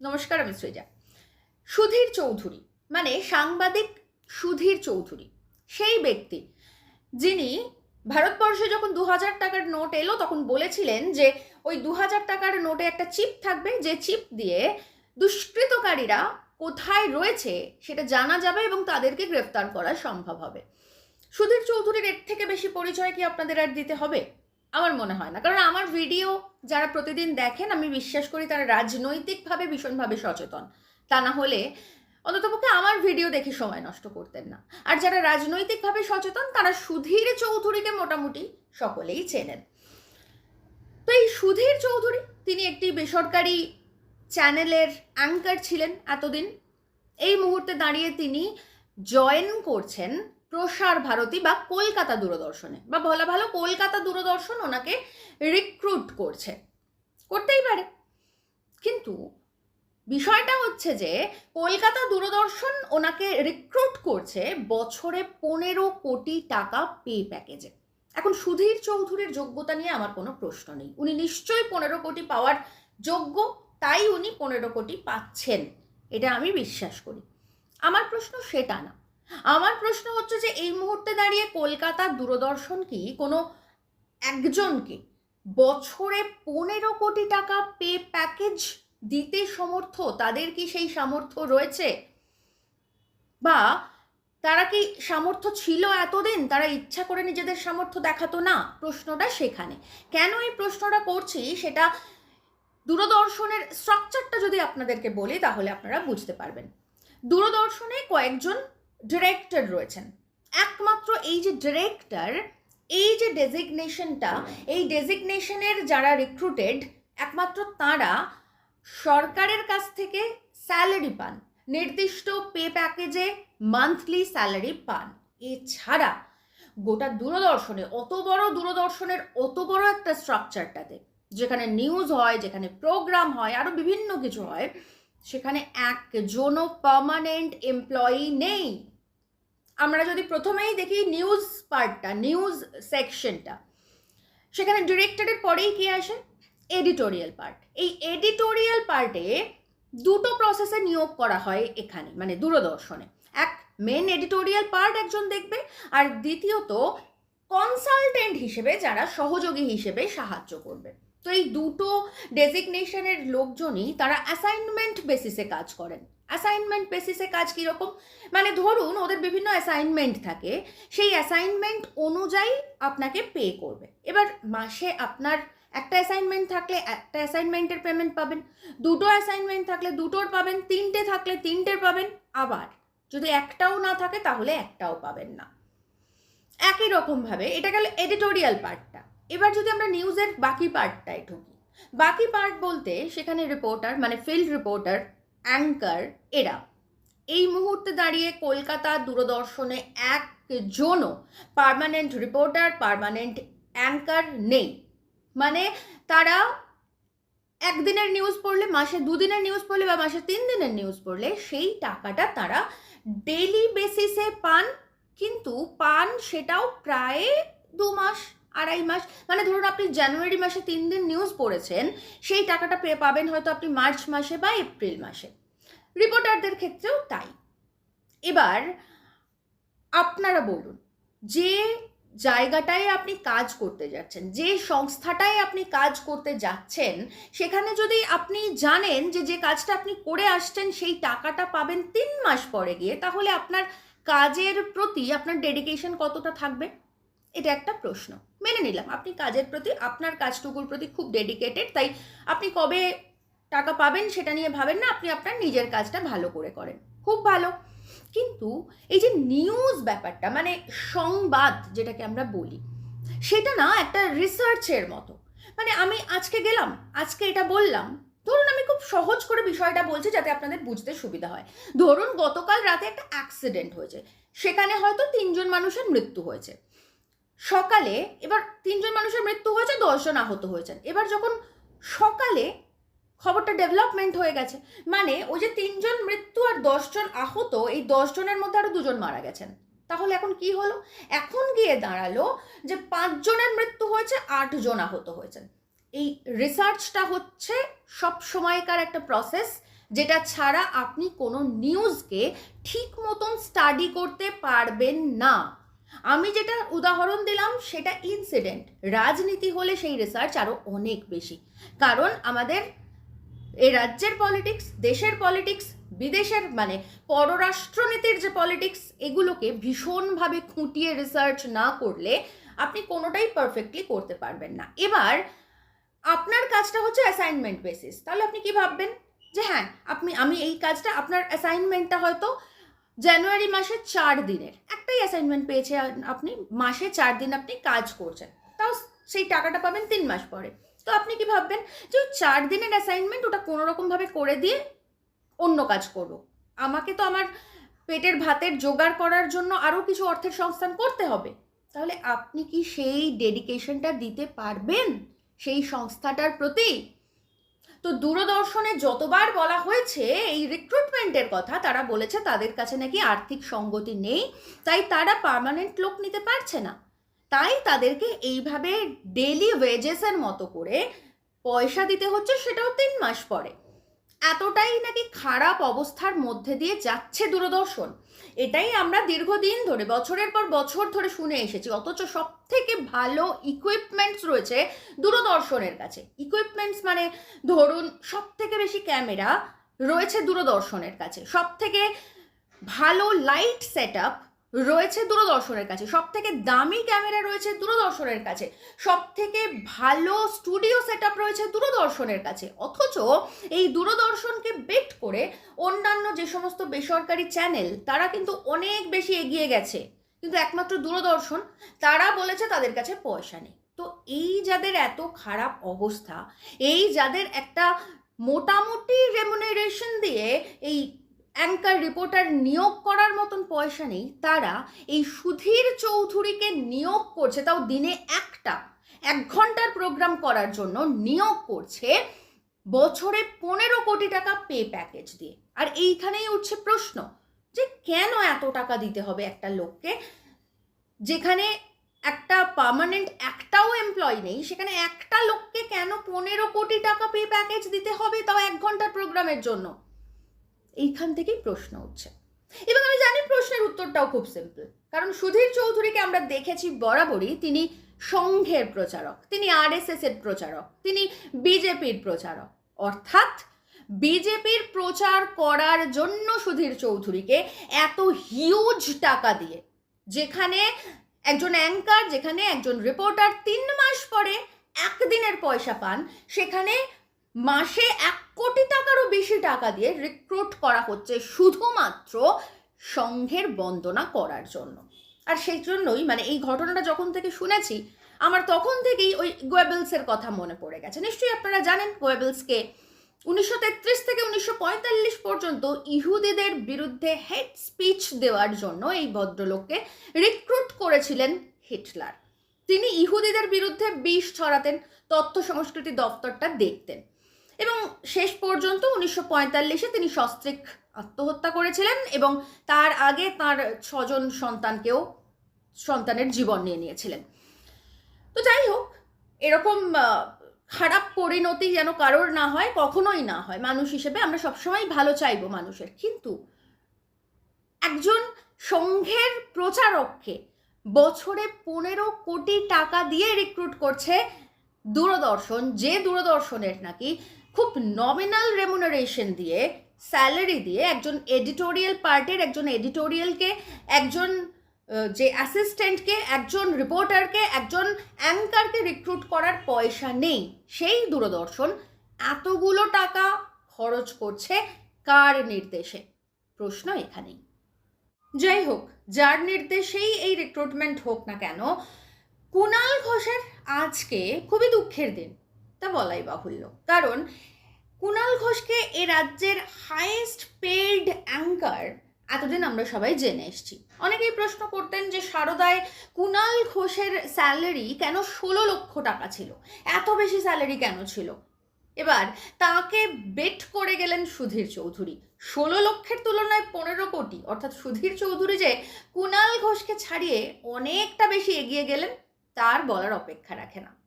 নমস্কার, আমি সৃজা। সুধীর চৌধুরী মানে সাংবাদিক সুধীর চৌধুরী, সেই ব্যক্তি যিনি ভারতবর্ষে যখন দু হাজার টাকার নোট এলো, তখন বলেছিলেন যে ওই দু হাজার টাকার নোটে একটা চিপ থাকবে, যে চিপ দিয়ে দুষ্কৃতকারীরা কোথায় রয়েছে সেটা জানা যাবে এবং তাদেরকে গ্রেফতার করা সম্ভব হবে। সুধীর চৌধুরীর এর থেকে বেশি পরিচয় কি আপনাদের আর দিতে হবে? আমার মনে হয় না। কারণ আমার ভিডিও যারা প্রতিদিন দেখেন, আমি বিশ্বাস করি তারা রাজনৈতিকভাবে ভীষণভাবে সচেতন। তা না হলে অন্ততপক্ষে আমার ভিডিও দেখে সময় নষ্ট করতেন না। আর যারা রাজনৈতিকভাবে সচেতন, তারা সুধীর চৌধুরীকে মোটামুটি সকলেই চেনেন। তো এই সুধীর চৌধুরী, তিনি একটি বেসরকারি চ্যানেলের অ্যাঙ্কার ছিলেন এতদিন। এই মুহূর্তে দাঁড়িয়ে তিনি জয়েন করছেন প্রসার ভারতী বা কলকাতা দূরদর্শনে। বা বলা ভালো কলকাতা দূরদর্শন ওনাকে রিক্রুট করছে। করতেই পারে। কিন্তু বিষয়টা হচ্ছে যে, কলকাতা দূরদর্শন ওনাকে রিক্রুট করছে বছরে পনেরো কোটি টাকা পে প্যাকেজে এখন সুধীর চৌধুরীর যোগ্যতা নিয়ে আমার কোনো প্রশ্ন নেই। উনি নিশ্চয়ই পনেরো কোটি পাওয়ার যোগ্য, তাই উনি পনেরো কোটি পাচ্ছেন, এটা আমি বিশ্বাস করি। আমার প্রশ্ন সেটা না। আমার প্রশ্ন হচ্ছে যে এই মুহূর্তে দাঁড়িয়ে কলকাতা দূরদর্শন কি? কোনো একজনকে বছরে পনেরো কোটি টাকা পে প্যাকেজ দিতে সমর্থ? তাদের কি সেই সামর্থ্য রয়েছে? বা তারা কি সামর্থ্য ছিল এতদিন? তারা ইচ্ছা করে নিজেদের সামর্থ্য দেখাতো না? প্রশ্নটা সেখানে। কেন এই প্রশ্নটা করছি? সেটা দূরদর্শনের স্ট্রাকচারটা যদি আপনাদেরকে বলি, তাহলে আপনারা বুঝতে পারবেন। দূরদর্শনে কয়েকজন ডিরেক্টর রয়েছেন। একমাত্র এই যে ডিরেক্টর এই যে ডেজিগনেশনটা এই ডেজিগনেশনের যারা রিক্রুটেড একমাত্র তারা সরকারের কাছ থেকে স্যালারি পান। নির্দিষ্ট পে প্যাকেজে মান্থলি স্যালারি পান। এছাড়া গোটা দূরদর্শনে, অত বড় দূরদর্শনের অত বড় একটা স্ট্রাকচারটাতে যেখানে নিউজ হয়, যেখানে প্রোগ্রাম হয় আরও বিভিন্ন কিছু হয়, সেখানে একজনও পার্মানেন্ট এমপ্লয়ি নেই। আমরা যদি প্রথমেই দেখি নিউজ পার্টটা নিউজ সেকশনটা সেখানে ডিরেক্টরের পরেই কে আসে? এডিটোরিয়াল পার্ট এই এডিটোরিয়াল পার্টে দুটো প্রসেসে নিয়োগ করা হয় এখানে মানে দূরদর্শনে। এক মেন এডিটোরিয়াল পার্ট একজন দেখবে, আর দ্বিতীয়ত কনসালটেন্ট হিসেবে যারা সহযোগী হিসেবে সাহায্য করবে। তো এই দুটো ডেজিগনেশনের লোকজনই তারা অ্যাসাইনমেন্ট বেসিসে কাজ করেন। অ্যাসাইনমেন্ট বেসিসে কাজ কীরকম? মানে ধরুন ওদের বিভিন্ন অ্যাসাইনমেন্ট থাকে, সেই অ্যাসাইনমেন্ট অনুযায়ী আপনাকে পে করবে। এবার মাসে আপনার একটা অ্যাসাইনমেন্ট থাকলে একটা অ্যাসাইনমেন্টের পেমেন্ট পাবেন, দুটো অ্যাসাইনমেন্ট থাকলে দুটোর পাবেন, তিনটে থাকলে তিনটের পাবেন, আবার যদি একটাও না থাকে তাহলে একটাও পাবেন না। একই রকমভাবে এটা গেল এডিটোরিয়াল পার্টটা এবার যদি আমরা নিউজের বাকি পার্টটায় ঢুকি। বাকি পার্ট বলতে সেখানে রিপোর্টার মানে ফিল্ড রিপোর্টার অ্যাঙ্কার এরা। এই মুহূর্তে দাঁড়িয়ে কলকাতা দূরদর্শনে একজনও পার্মানেন্ট রিপোর্টার পার্মানেন্ট অ্যাঙ্কার নেই। মানে তারা একদিনের নিউজ পড়লে, মাসে দুদিনের নিউজ পড়লে বা মাসে তিন দিনের নিউজ পড়লে সেই টাকাটা তারা ডেলি বেসিসে পান, কিন্তু পান সেটাও প্রায় দু মাস আড়াই মাস মানে ধরুন আপনি জানুয়ারি মাসে তিন দিন নিউজ পড়েছেন, সেই টাকাটা পেয়ে পাবেন হয়তো আপনি মার্চ মাসে বা এপ্রিল মাসে। রিপোর্টারদের ক্ষেত্রেও তাই। এবার আপনারা বলুন, যে জায়গাটায় আপনি কাজ করতে যাচ্ছেন, যে সংস্থাটায় আপনি কাজ করতে যাচ্ছেন, সেখানে যদি আপনি জানেন যে যে কাজটা আপনি করে আসছেন, সেই টাকাটা পাবেন তিন মাস পরে গিয়ে, তাহলে আপনার কাজের প্রতি আপনার ডেডিকেশন কতটা থাকবে? এটা একটা প্রশ্ন। মেনে নিলাম, আপনি কাজের প্রতি, আপনার কাজটুকুর প্রতি খুব ডেডিকেটেড তাই আপনি কবে টাকা পাবেন সেটা নিয়ে ভাবেন না, আপনি আপনার নিজের কাজটা ভালো করে করেন। খুব ভালো। কিন্তু এই যে নিউজ ব্যাপারটা মানে সংবাদ যেটাকে আমরা বলি, সেটা না একটা রিসার্চের মতো। মানে আমি আজকে গেলাম, আজকে এটা বললাম, ধরুন আমি খুব সহজ করে বিষয়টা বলছি যাতে আপনাদের বুঝতে সুবিধা হয়। ধরুন গতকাল রাতে একটা অ্যাক্সিডেন্ট হয়েছে, সেখানে হয়তো তিনজন মানুষের মৃত্যু হয়েছে। সকালে এবার তিনজন মানুষের মৃত্যু হয়েছে, দশজন আহত হয়েছেন। এবার যখন সকালে খবরটা ডেভেলপমেন্ট হয়ে গেছে মানে ওই যে তিনজন মৃত্যু আর দশজন আহত, এই দশজনের মধ্যে আরও দুজন মারা গেছেন। তাহলে এখন কি হলো? এখন গিয়ে দাঁড়াল যে পাঁচজনের মৃত্যু হয়েছে, আটজন আহত হয়েছেন। এই রিসার্চটা হচ্ছে সব সময়কার একটা প্রসেস যেটা ছাড়া আপনি কোনো নিউজকে ঠিক মতন স্টাডি করতে পারবেন না। আমি যেটা উদাহরণ দিলাম, সেটা ইনসিডেন্ট রাজনীতি হলে সেই রিসার্চ আরও অনেক বেশি। কারণ আমাদের এই রাজ্যের পলিটিক্স দেশের পলিটিক্স বিদেশের মানে পররাষ্ট্রনীতির যে পলিটিক্স এগুলোকে ভীষণভাবে খুঁটিয়ে রিসার্চ না করলে আপনি কোনোটাই পারফেক্টলি করতে পারবেন না। এবার, আপনার কাজটা হচ্ছে অ্যাসাইনমেন্ট বেসিস তাহলে আপনি কি ভাববেন? যে হ্যাঁ আপনি, আমি এই কাজটা, আপনার অ্যাসাইনমেন্টটা হয়তো জানুয়ারি মাসে চার দিনের। একটাই অ্যাসাইনমেন্ট পেয়েছে আপনি, মাসে চার দিন আপনি কাজ করছেন। তাও সেই টাকাটা পাবেন তিন মাস পরে। তো আপনি কি ভাববেন যে চার দিনের অ্যাসাইনমেন্ট ওটা কোনো রকমভাবে করে দিয়ে অন্য কাজ করব? আমাকে তো আমার পেটের ভাতের জোগাড় করার জন্য আরও কিছু অর্থের সংস্থান করতে হবে। তাহলে আপনি কি সেই ডেডিকেশনটা দিতে পারবেন? সেই সংস্থাটার প্রতি তো দূরদর্শনে যতবার বলা হয়েছে, এই রিক্রুটমেন্টের কথা তারা বলেছে, তাদের কাছে নাকি আর্থিক সঙ্গতি নেই, তাই তারা পার্মানেন্ট লোক নিতে পারছে না। তাই তাদেরকে এইভাবে ডেলি ওয়েজেসের মতো করে পয়সা দিতে হচ্ছে, সেটাও তিন মাস পরে। এতটাই নাকি খারাপ অবস্থার মধ্যে দিয়ে যাচ্ছে দূরদর্শন। এটাই আমরা দীর্ঘদিন ধরে, বছরের পর বছর ধরে শুনে এসেছি, অথচ সব থেকে ভালো ইকুইপমেন্টস রয়েছে দূরদর্শনের কাছে। ইকুইপমেন্টস মানে ধরুন সব থেকে বেশি ক্যামেরা রয়েছে দূরদর্শনের কাছে। সব থেকে ভালো লাইট সেট রয়েছে দূরদর্শনের কাছে। সব থেকে দামি ক্যামেরা রয়েছে দূরদর্শনের কাছে। সব থেকে ভালো স্টুডিও সেট রয়েছে দূরদর্শনের কাছে। অথচ এই দূরদর্শনকে বেট করে অন্যান্য যে সমস্ত বেসরকারি চ্যানেল তারা কিন্তু অনেক বেশি এগিয়ে গেছে। কিন্তু একমাত্র দূরদর্শন, তারা বলেছে তাদের কাছে পয়সা নেই। তো এই যাদের এত খারাপ অবস্থা, এই যাদের একটা মোটামুটি রেমুনারেশন দিয়ে এই অ্যাঙ্কার রিপোর্টার নিয়োগ করার মতন পয়সা নেই। তারা এই সুধীর চৌধুরীকে নিয়োগ করছে, তাও দিনে একটা। এক ঘণ্টার প্রোগ্রাম করার জন্য নিয়োগ করছে বছরে পনেরো কোটি টাকা পে প্যাকেজ দিয়ে। আর এইখানেই উঠছে প্রশ্ন যে কেন এত টাকা দিতে হবে একটা লোককে? যেখানে একটা পার্মানেন্ট একটাও এমপ্লয় নেই, সেখানে একটা লোককে কেন পনেরো কোটি টাকা পে প্যাকেজ দিতে হবে তাও এক ঘণ্টার প্রোগ্রামের জন্য? এইখান থেকেই প্রশ্ন উঠছে। এবং আমি জানি প্রশ্নের উত্তরটাও খুব সিম্পল কারণ সুধীর চৌধুরীকে আমরা দেখেছি বরাবরই তিনি সংঘের প্রচারক, তিনি আরএসএস এর প্রচারক, তিনি বিজেপির প্রচারক। অর্থাৎ বিজেপির প্রচার করার জন্য সুধীর চৌধুরীকে এত হিউজ টাকা দিয়ে, যেখানে একজন অ্যাঙ্কার যেখানে একজন রিপোর্টার তিন মাস পরে একদিনের পয়সা পান, সেখানে মাসে এক কোটি টাকারও বেশি টাকা দিয়ে রিক্রুট করা হচ্ছে শুধুমাত্র সংঘের বন্দনা করার জন্য। আর সেই জন্যই মানে এই ঘটনাটা যখন থেকে শুনেছি, আমার তখন থেকেই ওই গোয়েবেলসের কথা মনে পড়ে গেছে। নিশ্চয়ই আপনারা জানেন গোয়েবেলসকে উনিশশো তেত্রিশ থেকে উনিশশো পঁয়তাল্লিশ পর্যন্ত ইহুদিদের বিরুদ্ধে হেড স্পিচ দেওয়ার জন্য এই ভদ্রলোককে রিক্রুট করেছিলেন হিটলার। তিনি ইহুদিদের বিরুদ্ধে বিষ ছড়াতেন, তথ্য সংস্কৃতি দপ্তরটা দেখতেন। এবং শেষ পর্যন্ত উনিশশো পঁয়তাল্লিশে তিনি সস্ত্রিক আত্মহত্যা করেছিলেন এবং তার আগে তার ছজন সন্তানকেও সন্তানের জীবন নিয়ে নিয়েছিলেন। তো যাই হোক, এরকম খারাপ পরিণতি যেন কারোর না হয়, কখনোই না হয়। মানুষ হিসেবে আমরা সবসময় ভালো চাইব মানুষের। কিন্তু একজন সংঘের প্রচারককে বছরে পনেরো কোটি টাকা দিয়ে রিক্রুট করছে দূরদর্শন, যে দূরদর্শনের নাকি খুব নমিনাল রেমুনারেশন দিয়ে স্যালারি দিয়ে একজন এডিটোরিয়াল পার্টির একজন এডিটোরিয়ালকে একজন যে অ্যাসিস্ট্যান্টকে একজন রিপোর্টারকে একজন অ্যাঙ্কারকে রিক্রুট করার পয়সা নেই। সেই দূরদর্শন এতগুলো টাকা খরচ করছে কার নির্দেশে? প্রশ্ন এখানেই। যাই হোক, যার নির্দেশেই এই রিক্রুটমেন্ট হোক না কেন কুণাল ঘোষের আজকে খুবই দুঃখের দিন। তা বলাই বাহুল্য। কারণ কুণাল ঘোষকে এ রাজ্যের হাইয়েস্ট পেইড অ্যাঙ্কার এতদিন আমরা সবাই জেনে এসছি। অনেকেই প্রশ্ন করতেন যে সারদায় কুণাল ঘোষের স্যালারি কেন ষোলো লক্ষ টাকা ছিল? এত বেশি স্যালারি কেন ছিল? এবার তাকে বেট করে গেলেন সুধীর চৌধুরী। ষোলো লক্ষের তুলনায় পনেরো কোটি, অর্থাৎ সুধীর চৌধুরী যে কুণাল ঘোষকে ছাড়িয়ে অনেকটা বেশি এগিয়ে গেলেন, তার বলার অপেক্ষা রাখে না।